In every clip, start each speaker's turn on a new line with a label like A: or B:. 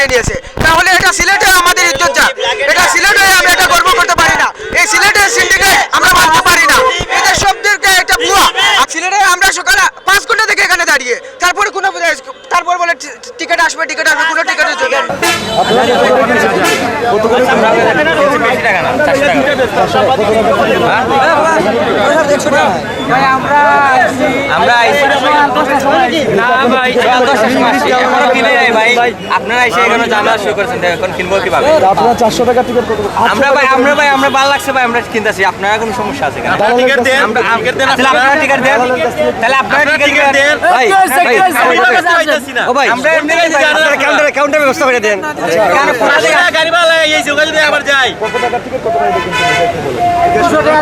A: মেনে নিয়েছে তাহলে এটা সিলেটে আমাদের ইজ্জত যা। এটা সিলেটে আমি এটা গর্ব করতে পারি না। এই সিলেটের সিন্ডিকেট আমরা মানতে পারি না। এদের শব্দকে এটা ভুয়া। আর সিলেটে আমরা সকালে পাঁচ ঘণ্টা থেকে এখানে দাঁড়িয়ে। তারপরে কোনো তারপর বলে টিকিট আসবে টিকিট আসবে কোনো টিকিটের জন্য
B: আমরা আইসি না ভাই সকাল দশটার সময় আসছি এখনও কিনে নাই ভাই? আপনারা এসে এখানে জানা শুরু করেছেন এখন কিনবো কীভাবে?
C: আপনারা চারশো টাকা টিকিট কত
B: আমরা ভাই আমরা ভাই আমরা ভালো লাগছে ভাই আমরা কিনতেছি। আপনারা কোনো সমস্যা আছে কেন?
D: টিকিট দেন,
B: আমরা
D: টিকিট দেন
B: তাহলে আপনারা টিকিট দেন। তাহলে আপনারা টিকিট দেন। ভাই ভাই
D: পাইতেছি না।
B: ও ভাই আমরা এমনি কাউন্টারে ব্যবস্থা করে দেন।
D: গাড়ি ওখানে যদি আবার যাই।
C: কত টাকা টিকিট কত।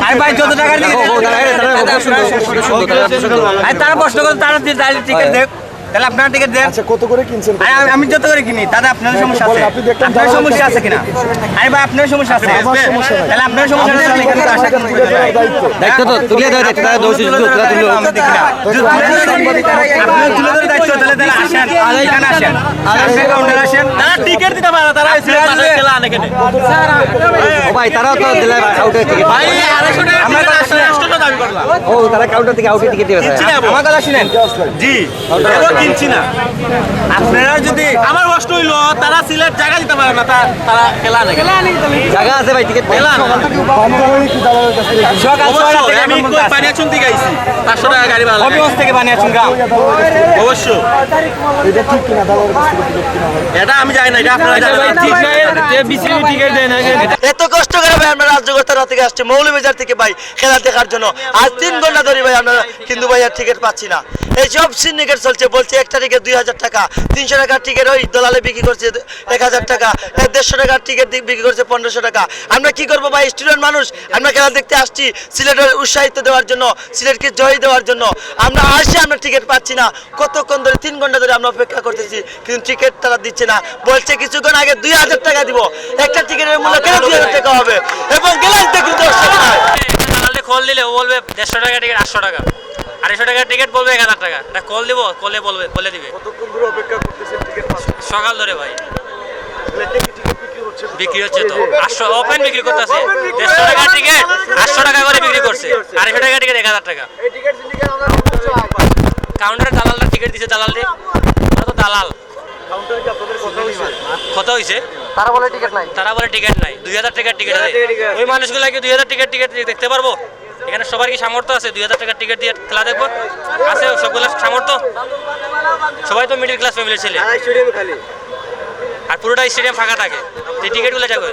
B: আরে ভাই যত টাকার দিকে তারা প্রশ্ন করে তারা টিকিট দেখ। তাহলে আপনারা টিকিট দেন।
C: আচ্ছা কত করে কিনছেন?
B: আমি- আমি যত করে কিনি তাতে আপনার সমস্যা আছে। আপনার সমস্যা আছে কিনা? আরে ভাই আপনার সমস্যা আছে। তাহলে আপনার সমস্যা আছে কিন্তু আশা
C: দায়িত্ব।
B: দায়িত্ব তো তুলে ধরে দায়িত্ব তারা দোষী শুধু তুলে তুলে আমি দেখি না। আপনি তুলে ধরে দায়িত্ব তাহলে তাহলে আসেন। এখানে আসেন। আসেন কাউন্টার আসেন।
D: তারা টিকিট দিতে পারে তারা এসে খেলা আনে কেনে।
B: ও ভাই তারাও তো দিলে আউটের টিকিট
D: ভাই, আড়াইশো টাকা
B: আমরা আসলে-
D: দাবি করলাম।
B: ও তারা কাউন্টার থেকে আউটের টিকিট দিবে
D: কিনছি না বো।
B: আমার কথা শুনেন
D: জি, এবার কিনছি না।
B: আপনারা যদি
D: আমার কষ্ট হইল তারা সিলেট জায়গা দিতে পারে না তারা খেলা কেনে।
B: জায়গা আছে ভাই টিকিট
D: খেলা?
B: সকাল ছয়টা থেকে
D: আমি বানিয়াচুন থেকে আইছি। পাঁচশো টাকা গাড়ি ভাড়া লাগে।
B: হবিগঞ্জ থেকে
C: কাছ এটা ঠিক কিনা
D: আমি জানি না, এটা আপনারা জানেন।
E: এত কষ্ট করে ভাই আমরা রাজ্যকর্তারা থেকে আসছি মৌলভীবাজার থেকে ভাই খেলা দেখার জন্য আজ তিন ঘণ্টা ধরে ভাই আমরা হিন্দু ভাইয়ার টিকিট পাচ্ছি না। এই সব সিন্ডিকেট চলছে, বলছে একটা টিকিট দুই হাজার টাকা, তিনশো টাকার টিকিট ওই দলালে বিক্রি করছে এক হাজার টাকা দেড়শো টাকার টিকিট বিক্রি করছে পনেরোশো টাকা। আমরা কি করব ভাই স্টুডেন্ট মানুষ? আমরা খেলা দেখতে আসছি সিলেটের উৎসাহিত দেওয়ার জন্য, সিলেটকে জয় দেওয়ার জন্য। আমরা আসি, আমরা টিকিট পাচ্ছি না। কতক্ষণ ধরে, তিন ঘণ্টা ধরে আমরা অপেক্ষা করতেছি, কিন্তু টিকিট তারা দিচ্ছে না। বলছে কিছুক্ষণ আগে দুই হাজার টাকা দিব। একটা টিকিটের মূল্য কেন দুই হাজার টাকা হবে এবং গ্লাস দেখুন দর্শক নাই
F: দালালে কল দিলে ও বলবে দেড়শো টাকা টিকিট আটশো টাকা। আড়াইশো টাকার টিকিট বলবে এক হাজার টাকা। এটা কল দিব কলে বলবে বলে দিবে। সকাল ধরে ভাই। বিক্রি হচ্ছে? তো। আটশো ওপেন বিক্রি করতেছে। দেড়শো টাকার টিকিট আটশো টাকা করে বিক্রি করছে। আড়াইশো টাকা টিকিট এক হাজার টাকা। কাউন্টারে দালালটা টিকিট দিছে দালালরে ওরা তো দালাল। কত হয়েছে
E: তারা বলে টিকিট নাই।
F: তারা বলে টিকিট নাই। দুই হাজার টাকার টিকিট আছে। ওই মানুষগুলো কি দুই হাজার টিকিট টিকিট দেখতে পারব? এখানে সবার কি সামর্থ্য আছে? দুই হাজার টাকার টিকিট দিয়ে খেলা দেখব? আছে সবগুলো সামর্থ্য? সবাই তো মিডিল ক্লাস ফ্যামিলির ছেলে। আর পুরোটা স্টেডিয়াম ফাঁকা থাকে। টিকিটগুলো যাবে।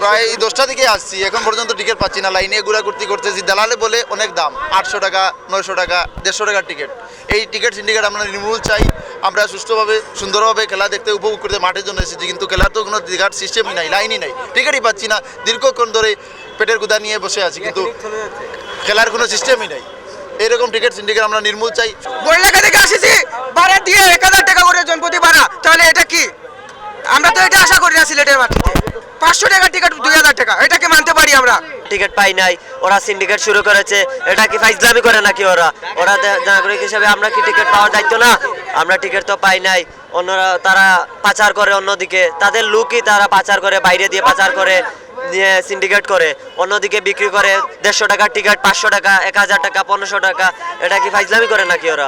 G: প্রায় দশটা থেকে আসছি এখন পর্যন্ত টিকিট পাচ্ছি না। লাইনে ঘোরাঘুরতি করতেছি। দালালে বলে অনেক দাম আটশো টাকা নয়শো টাকা দেড়শো টাকার টিকিট এই টিকিট সিন্ডিকেট আমরা নির্মূল চাই। আমরা সুষ্ঠুভাবে সুন্দরভাবে খেলা দেখতে উপভোগ করতে মাঠের জন্য এসেছি। কিন্তু খেলার তো কোনো সিস্টেমই নাই লাইনই নাই। টিকিটই পাচ্ছি না। দীর্ঘক্ষণ ধরে পেটের গুদা নিয়ে বসে আছি। কিন্তু খেলার কোনো সিস্টেমই নাই। এরকম টিকিট সিন্ডিকেট আমরা নির্মূল চাই।
A: বড়লেখা থেকে আসিছি ভাড়া দিয়ে এক হাজার টাকা করে জনপ্রতি ভাড়া। তাহলে এটা কি? আমরা তো এটা আশা করি না সিলেটের মাটিতে পাঁচশো টাকার টিকিট দুই হাজার টাকা। এটাকে মানতে পারি আমরা?
E: টিকিট পাই নাই। ওরা সিন্ডিকেট শুরু করেছে। এটা কি ফাইজলামি করে নাকি ওরা? ওরা নাগরিক হিসেবে আমরা কি টিকিট পাওয়ার দায়িত্ব না? আমরা টিকিট তো পাই নাই। অন্যরা তারা পাচার করে অন্যদিকে। তাদের লুকই তারা পাচার করে বাইরে দিয়ে পাচার করে। সিন্ডিকেট করে, অন্যদিকে বিক্রি করে দেড়শো টাকার টিকিট পাঁচশো টাকা, এক হাজার টাকা, পনেরোশো টাকা, এটা কি ফাইজলামি করে নাকি ওরা?